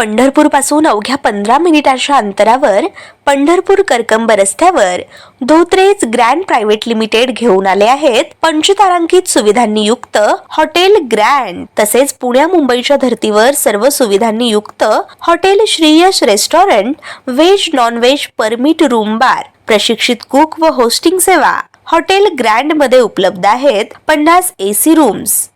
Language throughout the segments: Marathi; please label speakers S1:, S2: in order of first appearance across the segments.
S1: पंढरपूरपासून अवघ्या पंधरा मिनिटांच्या अंतरावर पंढरपूर करकंब रस्त्यावर धोत्रेज ग्रँड प्रायव्हेट लिमिटेड घेऊन आले आहेत. पंचतारांकित सुविधांनी युक्त हॉटेल ग्रँड. तसेच पुण्या मुंबईच्या धर्तीवर सर्व सुविधांनी युक्त hotel Shriyash restaurant veg non veg permit room bar प्रशिक्षित कुक व होस्टिंग सेवा. हॉटेल ग्रँडमध्ये उपलब्ध आहेत पन्नास एसी रूम्स.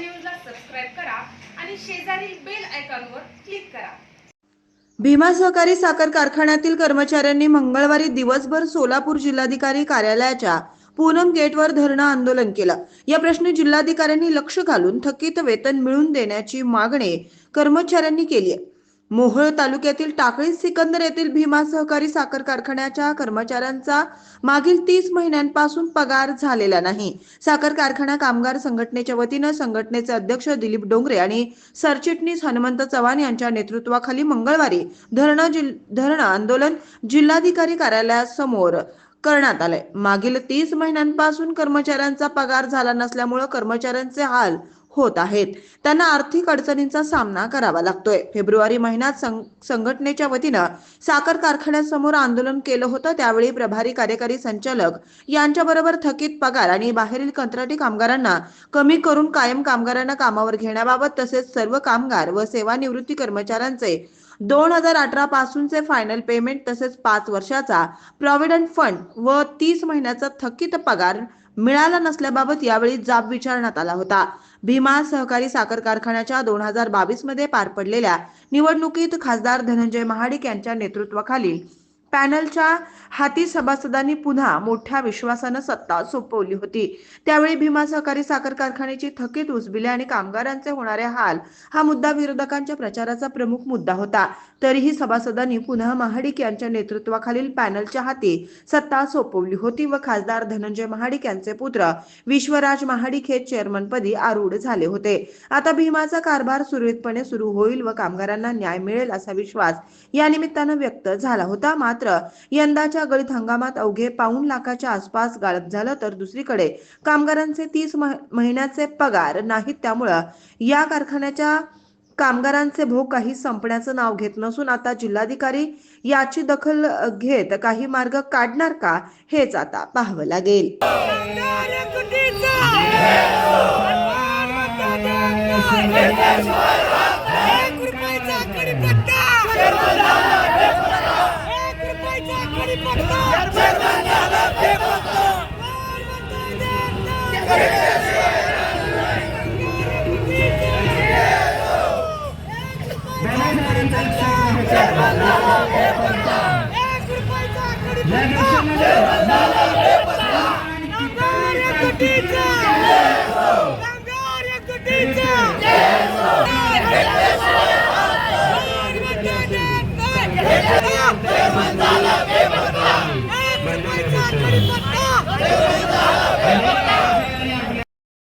S2: न्यूजला सबस्क्राईब करा आणि शेजारील बेल आयकॉनवर क्लिक करा.
S3: भीमा सहकारी साखर कारखान्यातील कर्मचाऱ्यांनी मंगळवारी दिवसभर सोलापूर जिल्हाधिकारी कार्यालयाच्या पूनम गेटवर धरणं आंदोलन केलं. या प्रश्नी जिल्हाधिकाऱ्यांनी लक्ष घालून थकीत वेतन मिळवून देण्याची मागणी कर्मचाऱ्यांनी केली आहे. मोहोळ तालुक्यातील टाकळी सिकंदर येथील भीमा सहकारी साखर कारखान्याच्या कर्मचाऱ्यांचा मागील तीस महिन्यांपासून पगार झालेला नाही. साखर कारखाना कामगार संघटनेच्या वतीनं संघटनेचे अध्यक्ष दिलीप डोंगरे आणि सरचिटणीस हनुमंत चव्हाण यांच्या नेतृत्वाखाली मंगळवारी धरणं जिल धरणं आंदोलन जिल्हाधिकारी कार्यालयासमोर करण्यात आलंय. मागील तीस महिन्यांपासून कर्मचाऱ्यांचा पगार झाला नसल्यामुळे कर्मचाऱ्यांचे हाल होत आहेत. त्यांना आर्थिक अडचणींचा सामना करावा लागतोय. फेब्रुवारी महिन्यात संघटनेच्या वतीनं साखर कारखान्यासमोर आंदोलन केलं होतं. त्यावेळी प्रभारी कार्यकारी संचालक यांच्याबरोबर थकीत पगार आणि बाहेरील कंत्राटी कामगारांना कमी करून कायम कामगारांना कामावर घेण्याबाबत तसेच सर्व कामगार व सेवानिवृत्ती कर्मचाऱ्यांचे दोन हजार अठरा पासूनचे फायनल पेमेंट तसेच पाच वर्षाचा प्रॉव्हिडंट फंड व तीस महिन्याचा थकीत पगार मिळाला नसल्याबाबत यावेळी जाब विचारण्यात आला होता. भीमा सहकारी साखर कारखान्याच्या दोन हजार बावीसमध्ये पार पडलेल्या निवडणुकीत खासदार धनंजय महाडिक यांच्या नेतृत्वाखालील पॅनलच्या हाती सभासदांनी पुन्हा मोठ्या विश्वासानं सत्ता सोपवली होती. त्यावेळी भीमा सहकारी साखर कारखान्याची थकीत उसबिले आणि कामगारांचे होणारे हाल हा मुद्दा विरोधकांच्या प्रचाराचा प्रमुख मुद्दा होता. तरीही सभासदांनी पुन्हा महाडिक यांच्या नेतृत्वाखालील पॅनलच्या हाती सत्ता सोपवली होती व खासदार धनंजय महाडिक यांचे पुत्र विश्वराज महाडिक हे चेअरमनपदी आरूढ झाले होते. आता भीमाचा कारभार सुरळीतपणे सुरू होईल व कामगारांना न्याय मिळेल असा विश्वास या निमित्तानं व्यक्त झाला होता. मात्र यंदाच्या गळीत हंगामात अवघे पाऊण लाखाच्या आसपास गाळप झालं तर दुसरीकडे कामगारांचे तीस महिन्याचे पगार नाहीत त्यामुळं या कारखान्याच्या कामगारांचे भोग काही संपण्याचं नाव घेत नसून आता जिल्हाधिकारी याची दखल घेत काही मार्ग काढणार का हेच आता पाहावं लागेल.